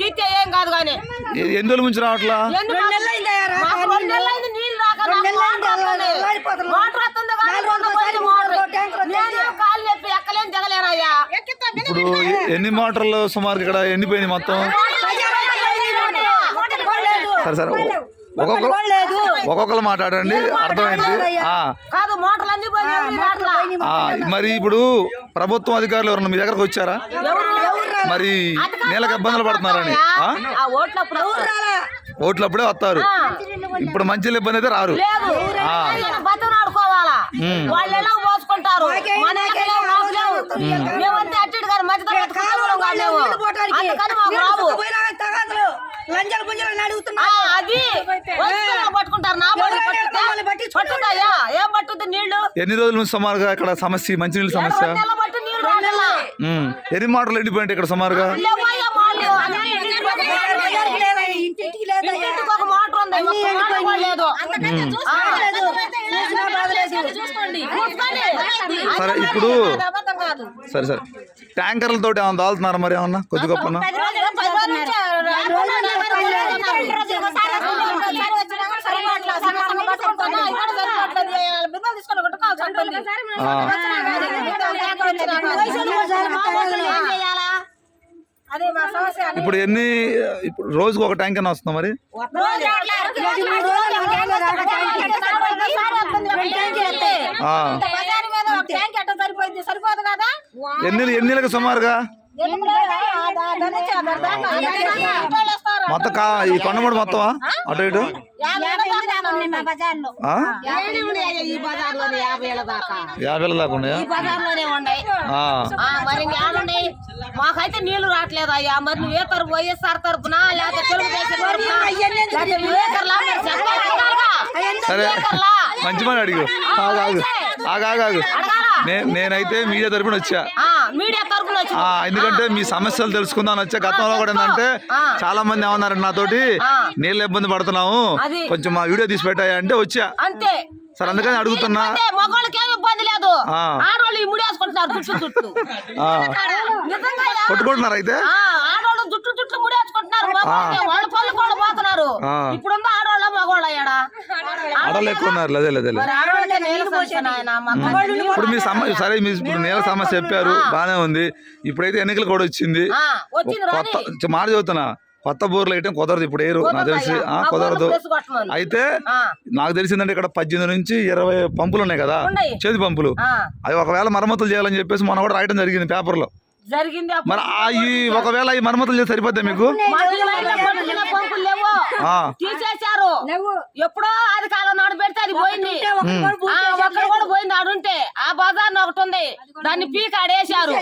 తీస్తే ఏం కాదు కానీ. ఎన్ని రోజుల నుంచి రావట్లా? ఇప్పుడు ఎన్ని మోటార్లు సుమారు ఇక్కడ ఎండిపోయింది మొత్తం? సరే సరే. ఒక్కొక్కరు ఒక్కొక్కరు మాట్లాడండి. అర్థమైంది? మరి ఇప్పుడు ప్రభుత్వం అధికారులు ఎవరన్నా మీ దగ్గరకు వచ్చారా? మరి నీళ్ళకి ఇబ్బందులు పడుతున్నారని? ఓట్లప్పుడు ఓట్లు అప్పుడే వస్తారు. ఇప్పుడు మంచి ఇబ్బంది అయితే రారు. అడుగుతున్నా. అది వస్తువులు పట్టుకుంటారు. నా ఏం పట్టుద్ది నీళ్ళు ఎన్ని రోజుల నుంచి సుమారుగా ఇక్కడ సమస్య మంచినీళ్ళ సమస్య రెండు నెలలు పట్టు నీళ్ళు రావట్లా. ఉమ్. ఎన్ని మాటలు ఎండిపోయింది ఇక్కడ సుమారుగా? సరే ఇప్పుడు సరే సరే. ట్యాంకర్లతో ఏమన్నా దాల్తున్నారా మరి ఏమన్నా? కొద్ది గొప్ప తీసుకొని ఇప్పుడు ఎన్ని ఇప్పుడు రోజుకు ఒక ట్యాంక్ అయినా వస్తుందా మరి? ఎన్ని ఎన్ని నెలలకు సుమారుగా? మొత్తం కా ఈ కొండమూడు మొత్తమా? అటు ఇటు? యాభై దాకా ఉన్నాయి? మాకైతే నీళ్ళు రావట్లేదు అయ్యా. మరి నువ్వు తరపు వైఎస్ఆర్ తరపున లేకపోతే. సరే. మంచి మాట అడిగు నేనైతే మీడియా తరపున వచ్చా. మీడియా ఎందుకంటే మీ సమస్యలు తెలుసుకుందాం వచ్చా గతంలో కూడా ఏంటంటే. చాలా మంది ఏమన్నారు నాతోటి. నీళ్ళు ఇబ్బంది పడుతున్నాము. కొంచెం మా వీడియో తీసి పెట్టాయా? అంటే వచ్చా. అంతే. సరే అందుకని అడుగుతున్నా. ఇబ్బంది లేదు. ఆడవాళ్ళు. కొట్టుకుంటున్నారు అయితే? ఆడవాళ్ళు వాళ్ళ పళ్ళు కూడా పోతున్నారు. ఆడలు ఎక్కువ ఉన్నారు అదే అదే ఇప్పుడు మీ సమస్య సరే మీ ఇప్పుడు నీళ్ళ సమస్య చెప్పారు. బానే ఉంది. ఇప్పుడైతే ఎన్నికలు కూడా వచ్చింది. కొత్త మాట చెబుతున్నా. కొత్త బోర్లు వేయటం కుదరదు ఇప్పుడు ఏరు. నాకు తెలిసి కుదరదు. అయితే. నాకు తెలిసిందంటే ఇక్కడ పద్దెనిమిది నుంచి ఇరవై పంపులు ఉన్నాయి కదా. చేతి పంపులు. ఆ, అవి ఒకవేళ మరమ్మతులు చేయాలని చెప్పేసి మొన్న కూడా రాయడం జరిగింది పేపర్లో. జరిగింది అప్పుడు. మరి ఆ ఈ ఒకవేళ ఈ మరమ్మతులు చేసి సరిపోద్దా మీకు. తీసేశారు. ఎప్పుడో అది కాలం నాడు పెడితే అది పోయింది. కూడా పోయింది ఆడుంటే ఆ బజార్ ఒకటి ఉంది. దాన్ని పీక ఆడేశారు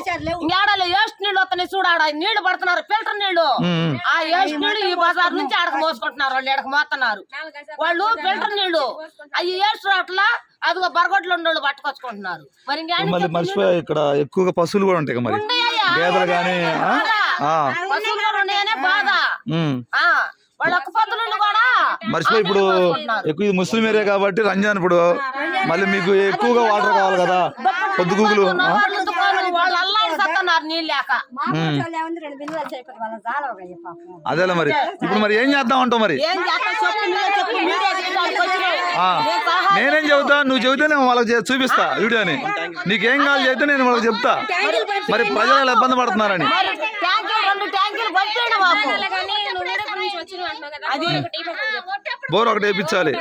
ఇంకాడలో ఏస్ట్ నీళ్ళు వస్తున్నాయి చూడు ఆడ. నీళ్ళు పడుతున్నారు ఫిల్టర్ నీళ్ళు. ఆ ఏస్ట్ నీళ్ళు ఈ బజార్ నుంచి ఆడకు మోసుకుంటున్నారు వాళ్ళు ఎడకు మోస్తున్నారు. వాళ్ళు ఫిల్టర్ నీళ్ళు అవి ఏస్ట్ రాట్లా అదిగో బరగొడ్లు ఉండోళ్ళు పట్టుకొచ్చుకుంటున్నారు. మరి మర్చిపోయా ఇక్కడ ఎక్కువగా పశువులు కూడా ఉంటాయి కదా మరి. గేదెలు కానీ మర్చిపోయి ఇప్పుడు ఎక్కువ ఇది ముస్లిం ఏరియా కాబట్టి రంజాన్ ఇప్పుడు మళ్ళీ మీకు ఎక్కువగా వాటర్ కావాలి కదా. పొద్దుగూగులు సత్తన్నారు నీళ్ళు లేక అదేలే మరి ఇప్పుడు మరి ఏం చేద్దాం అంటావు మరి. నేను చెబుతా నువ్వు చెబితే నేను వాళ్ళకి చూపిస్తా వీడియోని నీకేం కావాలి చెబితే నేను వాళ్ళకి చెప్తా మరి ప్రజలు ఇబ్బంది పడుతున్నారని అది బోర్ ఒకటి వేయించాలి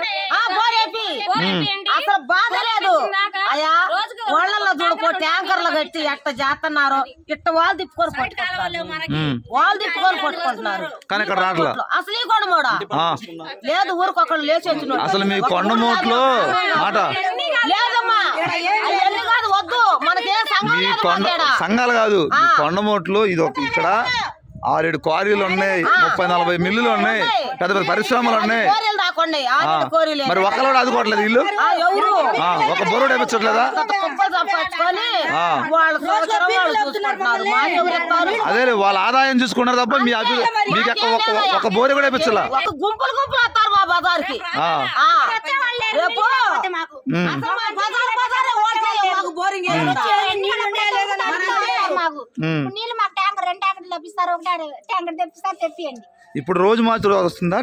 బోరేపి అసలు బాధ లేదు. అయ్యా వాళ్ళల్లో చూడుకో ట్యాంకర్లు కట్టి ఎట్ట చేస్తున్నారు ఇట్ట వాళ్ళు తిప్పుకొని పట్టుకుంటున్నారు. వాళ్ళు తిప్పుకొని పట్టుకుంటున్నారు కానీ ఇక్కడ రావట్లా అసలు ఈ కొండమోడా. లేదు ఊరికొకళ్ళు లేచి వచ్చిన అసలు మీ కొండమూట్లో మాట. లేదమ్మా. అవన్నీ కాదు వద్దు. మనకి. సంఘాలు కాదు కొండమూట్లో ఇది ఒక ఇక్కడ. ఆరేడు క్వారీలు ఉన్నాయి ముప్పై నలభై మిల్లులు ఉన్నాయి. పెద్ద పెద్ద పరిశ్రమలు ఉన్నాయి. కోరీలు రాకండి ఆ. ఆరేడు కోరీలు మరి ఒక్కలోడు ఆదుకోవట్లేదు ఇల్లు? ఆ, ఎవరు? ఆ, ఒక బోరుడు ఇస్తారు అదే వాళ్ళ ఆదాయం చూసుకున్నారు తప్ప మీ అభి మీకు ఎక్క- ఒక ఒక బోరు కూడా గుంపులు గుంపులు వస్తారు మా బజార్కి. ఓట్లేయం మాకు. బోరింగ్. నీళ్ళు మాకు ఉమ్. నీళ్ళు మాకు ట్యాంక్ రెండు ట్యాంకులు తెప్పిస్తారు ఒకటి ట్యాంకర్ తెప్పిస్తారు తెప్పియండి ఇప్పుడు రోజు మార్చి రోజు వస్తుందా.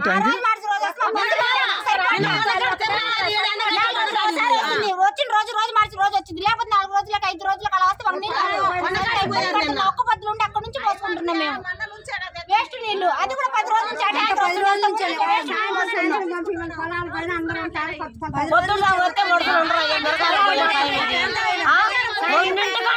వచ్చిన రోజు రోజు మార్చి రోజు వచ్చింది లేకపోతే నాలుగు రోజులకు ఐదు రోజులకు అలా వస్తే ఒక్క పద్దులు ఉంటే అక్కడ నుంచి పోసుకుంటున్నాం మేము అది కూడా పది రోజుల నుంచి పది రోజుల నుంచి నీళ్ళు. పొద్దున్న వస్తే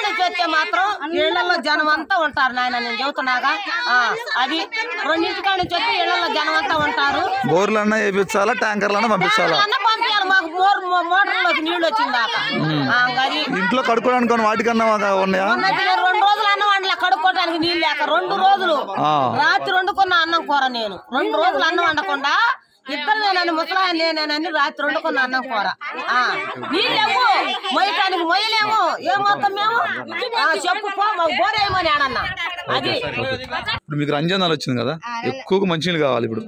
నుంచి మాత్రం ఇళ్ళలో జనం అంతా ఉంటారు నాయన నేను చెబుతున్నాగా. ఆ, అది రెండింటికాడ నుంచి వస్తే ఇళ్ళలో జనం అంతా ఉంటారు. బోర్లు అన్నా వేయించాలా ట్యాంకర్లు అన్నా పంపించాలా. పంపించాలి మాకు మోర్ మోటార్లోకి నీళ్ళు వచ్చిందాక. అది ఇంట్లో కడుక్కోవడానికి కొన్ని వాటికన్నా ఉన్నాయా మొన్నటి రెండు రోజులు అన్నం కడుక్కోవడానికి నీళ్ళు లేక రెండు రోజులు. రాత్రి వండుకున్న అన్నం కూర నేను. రెండు రోజులు అన్నం వండకుండా ఇద్దరు నేనని ముసలాయన నేనేనని రాత్రి వండుకున్న అన్నం కూర. నీళ్ళేమో మొయ్యటానికి మొయ్యలేము. ఏమవుతాం మేము? చెప్పు బోరేయమని ఆడన్నా అది. ఇప్పుడు మీకు రంజానాలు వచ్చింది కదా? ఎక్కువగా మంచినీళ్ళు కావాలి ఇప్పుడు.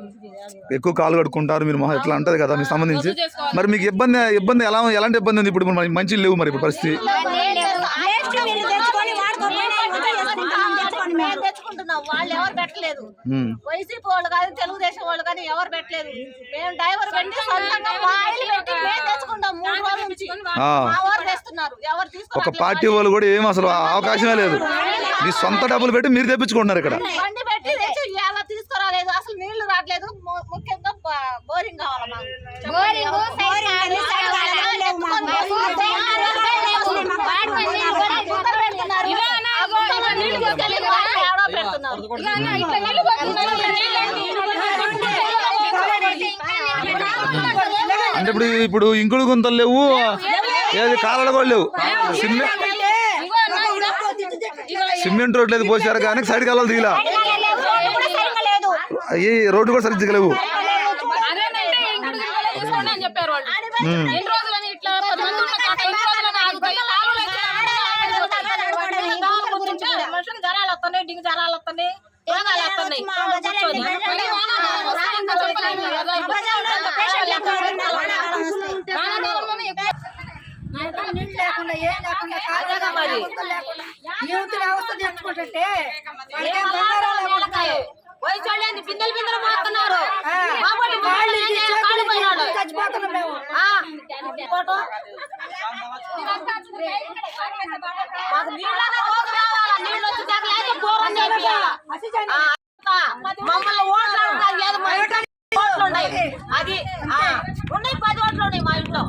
ఎక్కువ కాలు కడుక్కుంటారు మీరు మొహం ఎట్లా అంటది కదా మీకు సంబంధించి. మరి మీకు ఇబ్బంది ఇబ్బంది ఎలా ఎలాంటి ఇబ్బంది ఉంది ఇప్పుడు? మంచిలు లేవు మరి ఇప్పుడు పరిస్థితి వేస్ట్ నీళ్ళు తెచ్చుకొని వాడుకోకపోయినా వదిలేసుకుంటాం, తెచ్చుకొని మేము తెచ్చుకుంటున్నాం వాళ్ళు ఎవరు పెట్టలేదు. వైసీపీ వాళ్ళు కానీ తెలుగుదేశం వాళ్ళు కానీ ఎవరు పెట్టలేదు. మేము డ్రైవర్ పెట్టి సొంతంగా వాయిల్ పెట్టి మేము తెచ్చుకుంటాం మూడు రోజుల నుంచి. ఆ. మా వారు తెస్తున్నారు. ఎవరు ఒక తీసుకున్నారు పార్టీ వాళ్ళు కూడా ఏం అసలు అవకాశమే లేదు. మీ సొంత డబ్బులు పెట్టి మీరు తెప్పించుకుంటున్నారు ఇక్కడ. బండి పెట్టి తెచ్చి ఇలా తీసుకురాలేదు. అసలు నీళ్ళు రావట్లేదు. ముఖ్యంగా బోరింగ్ కావాలి మాకు బోరింగ్ అంటే ఇప్పుడు ఇప్పుడు ఇంకుడు గుంతలు లేవు. ఏది కాలాలు కూడా లేవు. సిమెంట్ సిమెంట్ రోడ్ లేదు పోసారు కానీ సైడ్ కాలాలు దిగిలా. అయ్యి రోడ్డు కూడా సరిగ్గా లేవు అదేనంటే ఇంకుడు గింజలు తీసుకోండి అని చెప్పారు వాళ్ళు ఎన్ని రోజులని ఇట్లా పది మంది ఉన్న కాక ఎన్ని రోజులని ఆగుతాయి కాలువలు మనుషులు జనాలు వస్తున్నాయి డింగ్ జనాలు వస్తున్నాయి రోగాలు వస్తున్నాయి కూర్చొని మళ్ళీ వానాకాలం వస్తే ఇంకా చెప్పలేము కదా వానాకాలంలోనే ఎక్కువ నీళ్ళు లేకుండా ఏం లేకుండా కాలువలు మరి. వ్యవస్థ తెచ్చుకుంటుంటే వాళ్ళకేం బంగారాలు లేకుండా వయసు వాళ్ళేంది బిందెలు బిందెలు చచ్చిపోతున్నాం మేము. మాకు నీళ్ళనే రావాలా నీళ్ళు వచ్చి అంతా. మమ్మల్ని ఓట్లు లేదు ఉన్నాయి. అది ఉన్నాయి పది ఓట్లు ఉన్నాయి మా ఇంట్లో.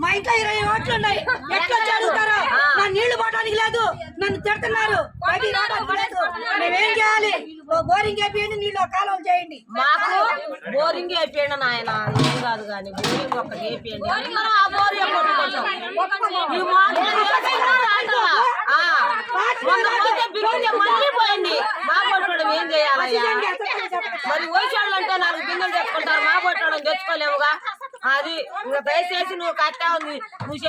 మా ఇంట్లో ఇరవై ఓట్లు ఉన్నాయి ఎట్లా అడుగుతారు నా నీళ్ళు పోవడానికి లేదు. నన్ను తిడుతున్నారు. బయటికి రావడానికి లేదు మేమేం చేయాలి? ఓ బోరింగ్ వేపియండి నీళ్ళు ఒక కాలువ చేయండి. మాకు బోరింగ్ వేపియండి నాయన ఏం కాదు కానీ బోరింగ్ వేపియండి ఆ మళ్ళీ ఏం చేయాలయ్యా? మరి ఓసాళ్ళు అంటే నాలుగు బిందెలు తెచ్చుకుంటారు. మా కొట్టడం తెచ్చుకోలేముగా? అది ఇంకా దయచేసి నువ్వు కట్టా ఉంది నువ్వు